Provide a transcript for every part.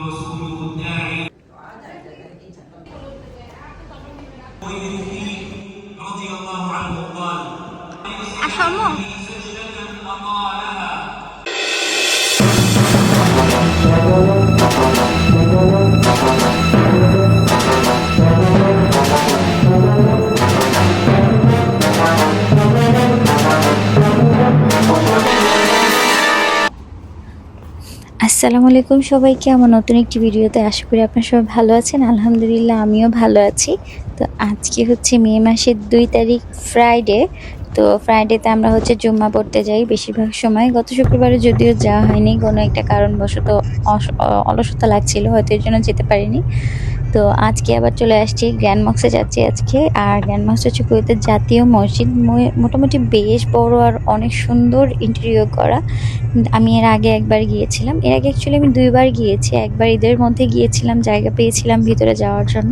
ورسوله আসসালামু আলাইকুম সবাইকে। আমার নতুন একটি ভিডিওতে আশা করি আপনার সবাই ভালো আছেন। আলহামদুলিল্লাহ, আমিও ভালো আছি। তো আজকে হচ্ছে মে মাসের দুই তারিখ ফ্রাইডে তো ফ্রাইডেতে আমরা হচ্ছে জুম্মা পড়তে যাই বেশিরভাগ সময়। গত শুক্রবারে যদিও যাওয়া হয়নি, কোনো একটা কারণবশত অলসতা লাগছিল, হয়তো এর জন্য যেতে পারিনি। তো আজকে আবার চলে আসছি গ্র্যান্ড মক্সে যাচ্ছি আজকে। আর গ্র্যান্ড মক্স হচ্ছে কুয়েতের জাতীয় মসজিদ। মোটামুটি বেশ বড় আর অনেক সুন্দর ইন্টেরিয়র করা। আমি এর আগে একবার গিয়েছিলাম। এর আগে অ্যাকচুয়ালি আমি দুইবার গিয়েছি। একবার ঈদের মধ্যে গিয়েছিলাম, জায়গা পেয়েছিলাম ভিতরে যাওয়ার জন্য।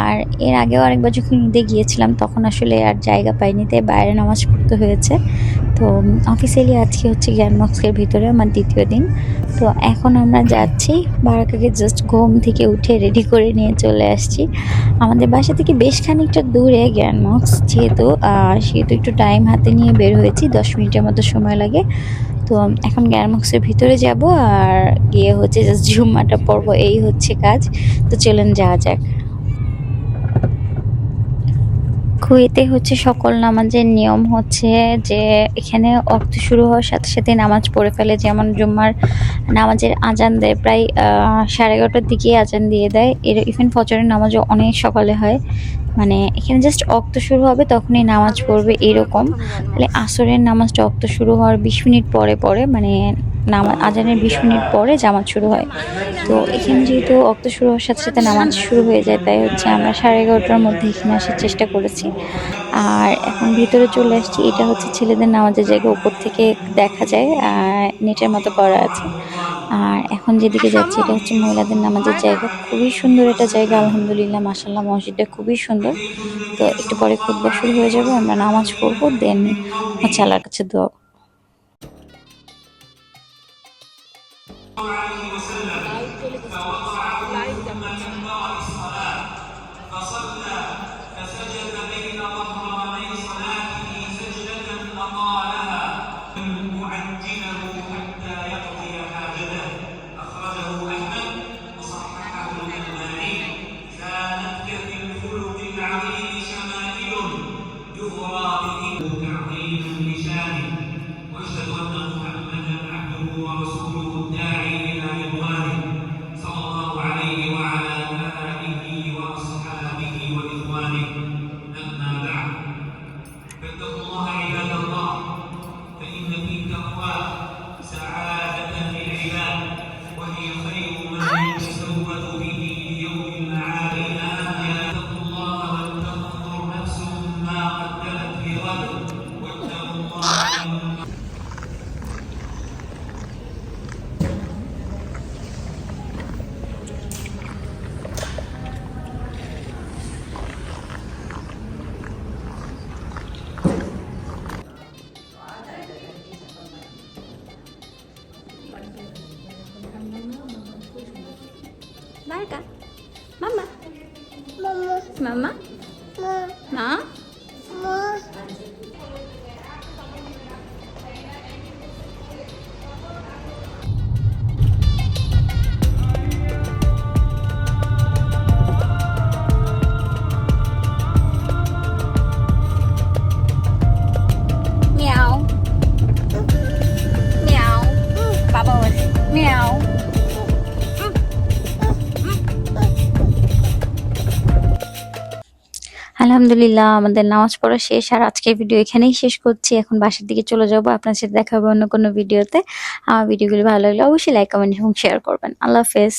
আর এর আগেও আরেকবার যখন ঈদে গিয়েছিলাম, তখন আসলে আর জায়গা পাইনি, তাই বাইরে নামাজ পড়তে হয়েছে। তো অফিসিয়ালি আজকে হচ্ছে গ্র্যান্ড মক্সের ভিতরে আমার দ্বিতীয় দিন। তো এখন আমরা যাচ্ছি, বারাকাকে জাস্ট ঘুম থেকে উঠে রেডি করে নিয়ে চলে আসছি। আমাদের বাসা থেকে বেশ খানিকটা দূরে গ্র্যান্ড মক্স যেহেতু সেহেতু একটু টাইম হাতে নিয়ে বের হয়েছি, দশ মিনিটের মতো সময় লাগে। তো এখন গ্যারমক্সের ভিতরে যাব, আর গিয়ে হচ্ছে জাস্ট ঝুম্মাটা পরবো এই হচ্ছে কাজ। তো চলেন যাওয়া যাক। কুয়েতে হচ্ছে সকল নামাজের নিয়ম হচ্ছে যে এখানে অক্ত শুরু হওয়ার সাথে সাথে নামাজ পড়ে ফেলে। যেমন জুম্মার নামাজের আজান দেয়, প্রায় সাড়ে এগারোটার দিকে আজান দিয়ে দেয়। এর ইভেন ফজরের নামাজও অনেক সকালে হয়। মানে এখানে জাস্ট অক্ত শুরু হবে, তখনই নামাজ পড়বে এরকম। তাহলে আসরের নামাজটা অক্ত শুরু হওয়ার বিশ মিনিট পরে পরে মানে নামাজ আজানের বিশ মিনিট পরে জামাত শুরু হয়। তো এখানে যেহেতু অক্ত শুরু হওয়ার সাথে সাথে নামাজ শুরু হয়ে যায়, তাই হচ্ছে আমরা সাড়ে এগারোটার মধ্যে এখানে আসার চেষ্টা করেছি। আর এখন ভিতরে চলে আসছি, এটা হচ্ছে ছেলেদের নামাজের জায়গা, উপর থেকে দেখা যায় আর নেটের মতো করা আছে। আর এখন যেদিকে যাচ্ছি, এটা হচ্ছে মহিলাদের নামাজের জায়গা। খুবই সুন্দর একটা জায়গা, আলহামদুলিল্লাহ মাসাল্লাহ মসজিদটা খুবই সুন্দর। তো একটু পরে খুদ্া শুরু হয়ে যাবে, আমরা নামাজ পড়ব, দেন হচ্ছে আল্লাহর কাছে দোয়া عليه وسلم فوضع ثم كبر الصلاة فصلى فسجد بين ظهراني صلاته سجدة أطالها معجله حتى يقضي حاجته أخرجه أحمد وصححه الألباني كانت كفي الخلق العظيم شمائل يغرى به تعظيم لشانه وأشهد أن محمدا عبده ورسوله. 妈妈，妈妈，妈妈，妈，妈。আলহামদুলিল্লাহ, আমাদের নামাজ পড়া শেষ আর আজকের ভিডিও এখানেই শেষ করছি। এখন বাসার দিকে চলে যাব, আপনার সাথে দেখা হবে অন্য কোনো ভিডিওতে আমার ভিডিওগুলি ভালো লাগলে অবশ্যই লাইক কমেন্ট এবং শেয়ার করবেন। আল্লাহ হাফেজ।